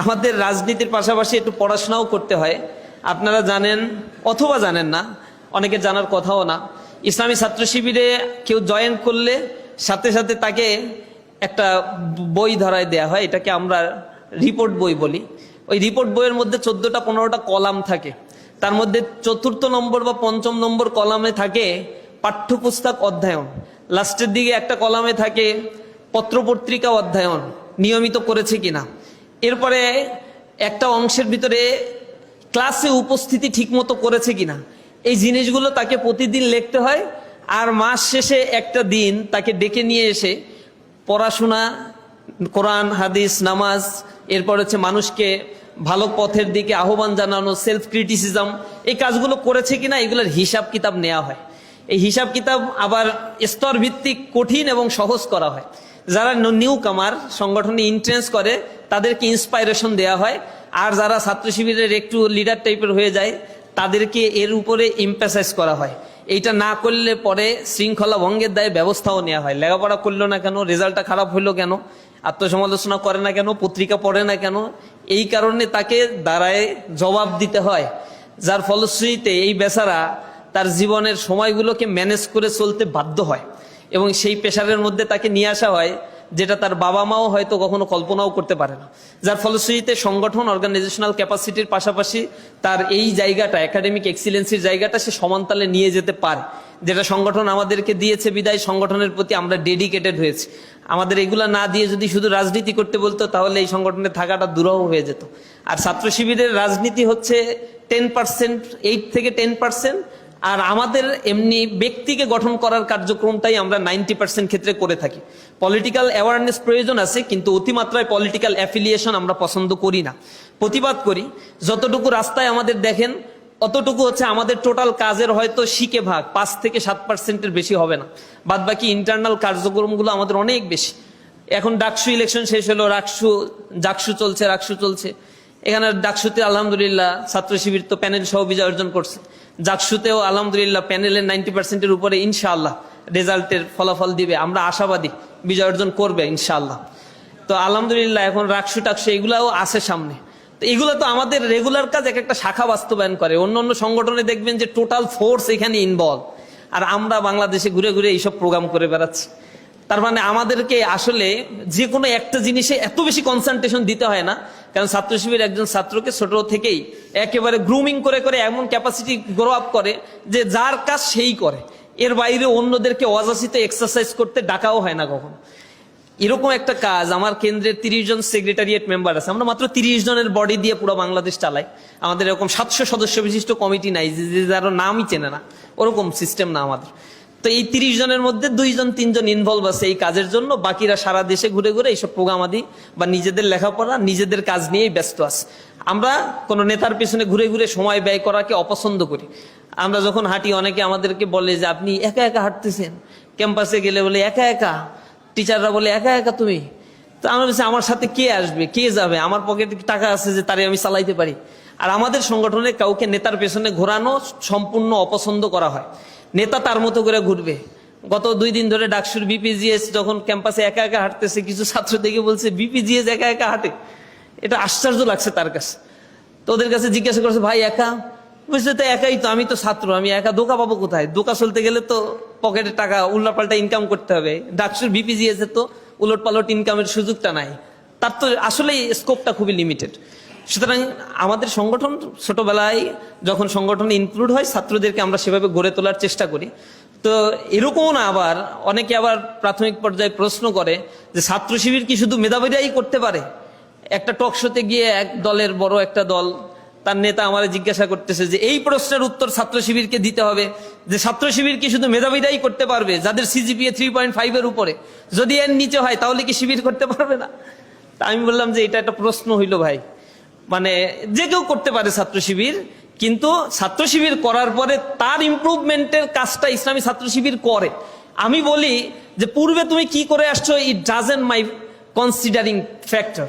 আমাদের রাজনীতির পাশাপাশি একটু পড়াশোনাও করতে হয়। আপনারা জানেন অথবা জানেন না, অনেকে জানার কথাও না। ইসলামী ছাত্র শিবিরে কেউ জয়েন করলে সাথে সাথে তাকে একটা বই ধরায় দেয়া হয়, এটাকে আমরা রিপোর্ট বই বলি। ওই রিপোর্ট বইয়ের মধ্যে চোদ্দটা পনেরোটা কলাম থাকে। তার মধ্যে চতুর্থ নম্বর বা পঞ্চম নম্বর কলামে থাকে পাঠ্যপুস্তক অধ্যয়ন। লাস্টের দিকে একটা কলামে থাকে পত্রপত্রিকা অধ্যয়ন, নিয়মিত করেছে কিনা। এরপরে একটা অংশের ভিতরে ক্লাসে উপস্থিতি ঠিকমতো করেছে কিনা, এই জিনিসগুলো তাকে প্রতিদিন লিখতে হয় আর মাস শেষে একটা দিন তাকে ডেকে নিয়ে এসে পড়াশোনা, কোরআন, হাদিস, নামাজ, এরপর হচ্ছে মানুষকে ভালো পথের দিকে আহ্বান জানানো সেলফ ক্রিটিসিজম এই কাজগুলো করেছে কিনা এগুলোর হিসাব কিতাব নেওয়া হয়। এই হিসাব কিতাব আবার স্তর ভিত্তিক কঠিন এবং সহজ করা হয়। যারা নিউ কামার সংগঠনে ইন্ট্রেন্স করে, তাদেরকে ইন্সপাইরেশন দেওয়া হয়। আর যারা ছাত্র শিবিরের একটু লিডার টাইপের হয়ে যায়, তাদেরকে এর উপরে ইম্পাসাইজ করা হয়। এইটা না করলে পরে শৃঙ্খলা ভঙ্গের দায়ে ব্যবস্থাও নেওয়া হয়। লেখাপড়া করল না কেন? রেজাল্টটা খারাপ হইল কেন? আত্মসমালোচনা করে না কেন? পত্রিকা পড়ে না কেন? এই কারণে তাকে দাঁড়ায় জবাব দিতে হয়। যার ফলশ্রুতিতে এই বেচারা তার জীবনের সময়গুলোকে ম্যানেজ করে চলতে বাধ্য হয়। এবং সেই পেশারের মধ্যে তাকে নিয়ে আসা হয়, যেটা তার বাবা মাও হয়তো কখনো কল্পনাও করতে পারে না। যার ফলশ্রুতিতে সংগঠন অর্গানাইজেশনাল ক্যাপাসিটির পাশাপাশি তার এই জায়গাটা একাডেমিক এক্সিলেন্সির জায়গাটা সে সমানতালে নিয়ে যেতে পারে। যেটা সংগঠন আমাদেরকে দিয়েছে বিদায়, সংগঠনের প্রতি আমরা ডেডিকেটেড হয়েছি। আমাদের এগুলা না দিয়ে যদি শুধু রাজনীতি করতে বলতো, তাহলে এই সংগঠনে থাকাটা দুরহ হয়ে যেত। আর ছাত্র শিবিরের রাজনীতি হচ্ছে টেন পার্সেন্ট এইট থেকে টেন পার্সেন্ট আর আমাদের এমনি ব্যক্তিকে গঠন করার কার্যক্রমটাই আমরা নাইনটি পার্সেন্ট ক্ষেত্রে করে থাকি। পলিটিক্যাল অ্যাওয়ারনেস প্রয়োজন আছে, কিন্তু অতিমাত্রায় পলিটিক্যাল অ্যাফিলিয়েশন আমরা পছন্দ করি না। প্রতিবাদ করি, যতটুকু রাস্তায় আমাদের দেখেন, অতটুকু হচ্ছে আমাদের টোটাল কাজের হয়তো শিখে ভাগ, পাঁচ থেকে সাত পার্সেন্টের বেশি হবে না। বাদ বাকি ইন্টারনাল কার্যক্রমগুলো আমাদের অনেক বেশি। এখন ডাকসু ইলেকশন শেষ হলো, রাকসু জাকসু চলছে, রাকসু চলছে। এখানে ডাকসুতে আলহামদুলিল্লাহ ছাত্র শিবির তো প্যানেল সহ বিজয় অর্জন করছে। জাকসুতেও আলহামদুলিল্লাহ প্যানেলের নাইনটি পার্সেন্টের উপরে ইনশাআল্লাহ রেজাল্টের ফলাফল দিবে। আমরা আশাবাদী বিজয় অর্জন করবে ইনশাআল্লাহ। তো আলহামদুলিল্লাহ এখন রাকসু টাকসু এগুলাও আছে সামনে। তো এগুলো তো আমাদের রেগুলার কাজ, এক একটা শাখা বাস্তবায়ন করে। অন্য অন্য সংগঠনে দেখবেন যে টোটাল ফোর্স এখানে ইনভলভ আর আমরা বাংলাদেশে ঘুরে ঘুরে এইসব প্রোগ্রাম করে বেড়াচ্ছি। তার মানে আমাদেরকে আসলে যে কোনো একটা জিনিসে এত বেশি কনসেন্ট্রেশন দিতে হয় না। কারণ ছাত্র শিবির একজন ছাত্রকে ছোট থেকেই একেবারে গ্রুমিং করে করে এমন ক্যাপাসিটি গ্রো আপ করে যে যার কাজ সেই করে। এর বাইরে অন্যদেরকে অযাচিত এক্সারসাইজ করতে ডাকাও হয় না কখনো। এরকম একটা কাজ আমার কেন্দ্রের তিরিশ জন সেক্রেটারিয়েট মেম্বার আছে। আমরা মাত্র তিরিশ জনের বডি দিয়ে পুরো বাংলাদেশ চালাই। আমাদের এরকম সাতশো সদস্য বিশিষ্ট কমিটি নাই, যে যে যারা নামই চেনে না। ওরকম সিস্টেম না আমাদের। তো এই তিরিশ জনের মধ্যে দুইজন, তিনজন ইনভলভ আছে এই কাজের জন্য। বাকিরা সারা দেশে ঘুরে ঘুরে এইসব প্রোগ্রাম আদি বা নিজেদের লেখাপড়া, নিজেদের কাজ নিয়েই ব্যস্ত আছে। আমরা কোনো নেতার পেছনে ঘুরে ঘুরে সময় ব্যয় করাকে অপছন্দ করি। আমরা যখন হাঁটি, অনেকে আমাদেরকে বলে যে, আপনি একা একা হাঁটতেছেন? ক্যাম্পাসে গেলে বলে, একা একা। টিচাররা বলে, একা একা তুমি? তো আমরা বলছি, আমার সাথে কে আসবে? কে যাবে? আমার পকেটে টাকা আছে যে তারে আমি চালাইতে পারি? আর আমাদের সংগঠনে কাউকে নেতার পেছনে ঘোরানো সম্পূর্ণ অপছন্দ করা হয়। নেতা তার মতো করে ঘুরবে। গত দুই দিন ধরে ডাকসুর বিপিজিএস যখন ক্যাম্পাসে একা একা হাঁটতেছে, কিছু ছাত্র দেখে বলছে বিপিজিএস একা একা হাঁটে? এটা আশ্চর্য লাগছে তার কাছে। তো ওদের কাছে জিজ্ঞাসা করছে, ভাই, একা? বুঝতে তো একাই তো, আমি তো ছাত্র, আমি একা, দোকা পাবো কোথায়? দোকা চলতে গেলে তো পকেটে টাকা উল্লাপাল্টা ইনকাম করতে হবে। ডাকসুর বিপিজিএস তো উলট পালট ইনকামের সুযোগটা নাই। তার তো আসলে স্কোপটা খুবই লিমিটেড সুতরাং আমাদের সংগঠন ছোটবেলায় যখন সংগঠন ইনক্লুড হয়, ছাত্রদেরকে আমরা সেভাবে গড়ে তোলার চেষ্টা করি। তো এরকমও না আবার, অনেকে আবার প্রাথমিক পর্যায়ে প্রশ্ন করে যে ছাত্র শিবির কি শুধু মেধাবীরাই করতে পারে? একটা টক শোতে গিয়ে এক দলের বড় একটা দল তার নেতা আমার জিজ্ঞাসা করতেছে যে এই প্রশ্নের উত্তর ছাত্র শিবিরকে দিতে হবে। যে ছাত্র শিবির কি শুধু মেধাবীরাই করতে পারবে? যাদের সিজিপিএ থ্রি পয়েন্ট ফাইভের উপরে। যদি এর নিচে হয়, তাহলে কি শিবির করতে পারবে না? তা আমি বললাম যে এটা একটা প্রশ্ন হইল ভাই। মানে যে কেউ করতে পারে ছাত্র শিবির, কিন্তু ছাত্র শিবির করার পরে তার ইমপ্রুভমেন্টের কাজটা ইসলামী ছাত্র শিবির করে। আমি বলি যে পূর্বে তুমি কি করে আসছো it doesn't my considering factor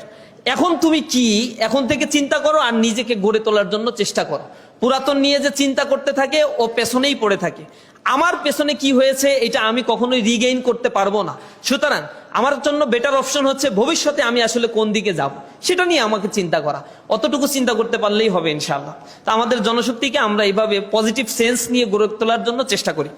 এখন তুমি কি? এখন থেকে চিন্তা করো আর নিজেকে গড়ে তোলার জন্য চেষ্টা করো। পুরাতন নিয়ে যে চিন্তা করতে থাকে, ও পেছনেই পড়ে থাকে। আমার পেছনে কি হয়েছে, এটা আমি কখনোই রিগেইন করতে পারব না। সুতরাং আমার জন্য বেটার অপশন হচ্ছে, ভবিষ্যতে আমি আসলে কোন দিকে যাব? সেটা নিয়ে আমাকে চিন্তা করা। অতটুকু চিন্তা করতে পারলেই হবে ইনশাআল্লাহ। তা আমাদের জনশক্তিকে আমরা এইভাবে পজিটিভ সেন্স নিয়ে গড়ে তোলার জন্য চেষ্টা করি।